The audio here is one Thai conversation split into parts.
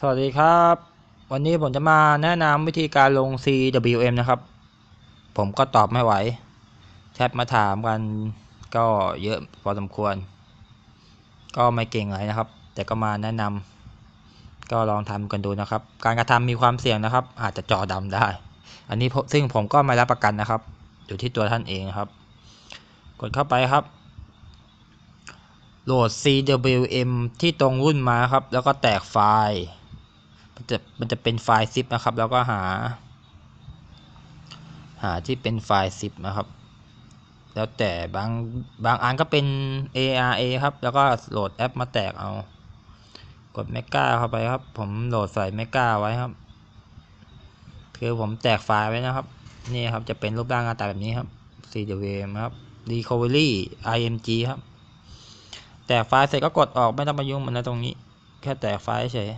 สวัสดีครับ วันนี้ผมจะมาแนะนำวิธีการลง CWM นะครับ ผมก็ตอบไม่ไหว แชทมาถามกันก็เยอะพอสมควร ก็ไม่เก่งอะไรนะครับ แต่ก็มาแนะนำก็ลองทำกันดูนะครับ การกระทำมีความเสี่ยงนะครับ อาจจะจอดำได้ อันนี้ซึ่งผมก็ไม่รับประกันนะครับ อยู่ที่ตัวท่านเองครับ กดเข้าไปครับโหลด CWM ที่ตรงรุ่นมาครับ แล้วก็แตกไฟล์ มันจะมันจะเป็นไฟล์ซิปนะครับ แล้วก็หา หาที่เป็นไฟล์ซิปนะครับ แล้วแต่บางบางอันก็เป็น ARA ครับ แล้วก็โหลดแอปมาแตกเอา กด Mega เข้าไปครับ ผมโหลดใส่ Mega ไว้ครับ คือผมแตกไฟล์ไว้นะครับ นี่ครับจะเป็นรูปร่างหน้าตาแบบนี้ครับ CWM ครับ Recovery IMG ครับ แตกไฟล์เสร็จก็กดออกไม่ต้องมายุ่งมันนะตรงนี้ แค่แตกไฟล์เฉย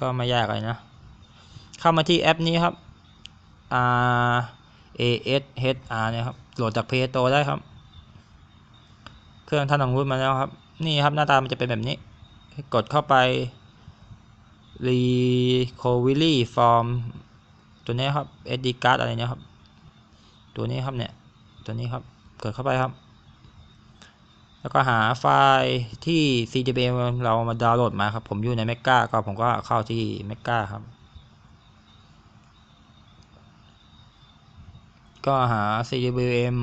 ก็ไม่ยากอะไรนะ เข้ามาที่แอปนี้ครับ R A S H R เนี่ยครับโหลดจาก Play Store ได้ครับ เครื่องท่านลองรูดมาแล้วครับ นี่ครับหน้าตามันจะเป็นแบบนี้ กดเข้าไป Recovery Form ตัวนี้ครับ SD card อะไรเนี่ยครับ ตัวนี้ครับเนี่ย ตัวนี้ครับ กดเข้าไปครับ แล้วก็หาไฟล์ที่ CDB เรามาดาวน์โหลดมาครับ ผมอยู่ใน Mega ก็ผมก็เข้าที่ Mega ครับ ก็หา CDBM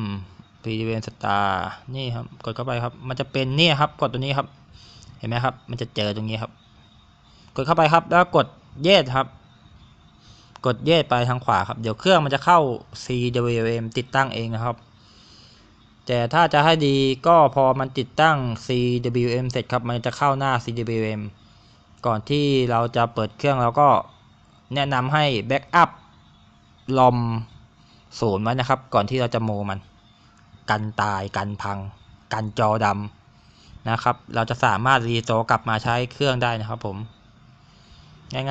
CDBM Star นี่ครับ กดเข้าไปครับ มันจะเป็นนี่ครับ กดตัวนี้ครับ เห็นไหมครับ มันจะเจอตรงนี้ครับ กดเข้าไปครับ แล้วกดเยสครับ กดเยสไปทางขวาครับ เดี๋ยวเครื่องมันจะเข้า CWM ติดตั้งเองนะครับ แต่ถ้าจะให้ดีก็พอมันติดตั้ง CWM เสร็จครับ มันจะเข้าหน้า CWM ก่อนที่เราจะเปิดเครื่องเราก็แนะนำให้แบ็กอัพลอมศูนย์ไว้นะครับ ก่อนที่เราจะโมมัน กันตายกันพัง กันจอดำนะครับ เราจะสามารถรีโตกลับมาใช้เครื่องได้นะครับผม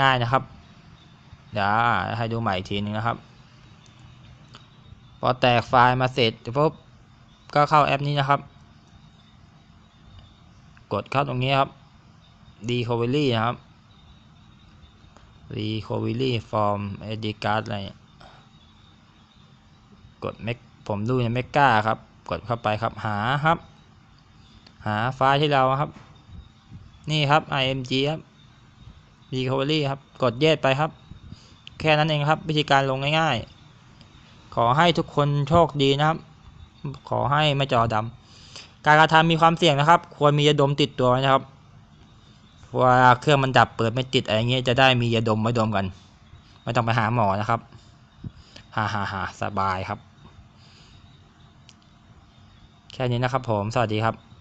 ง่ายๆนะครับ เดี๋ยวให้ดูใหม่อีกทีนึงนะครับ พอแตกไฟล์มาเสร็จปุ๊บ ก็เข้าแอปนี้นะครับ กดเข้าตรงนี้ครับ Recovery นะครับ Recovery Form SD Card อะไรกด Mac ผมดูใน Mega ครับ กดเข้าไปครับหาครับ หาไฟล์ที่เราครับ นี่ครับ IMG ครับ Recovery ครับ กดเยสไปครับ แค่นั้นเองครับ วิธีการลงง่ายๆ ขอให้ทุกคนโชคดีนะครับ ขอให้ไม่จอดำการกระทำมีความเสี่ยงนะครับ ควรมียาดมติดตัวนะครับเว่าเครื่องมันดับเปิดไม่ติดอะไรเงี้ยจะได้มียาดมไว้ดมกัน ไม่ต้องไปหาหมอนะครับฮ่าฮ่าฮ่าสบายครับ แค่นี้นะครับผม สวัสดีครับ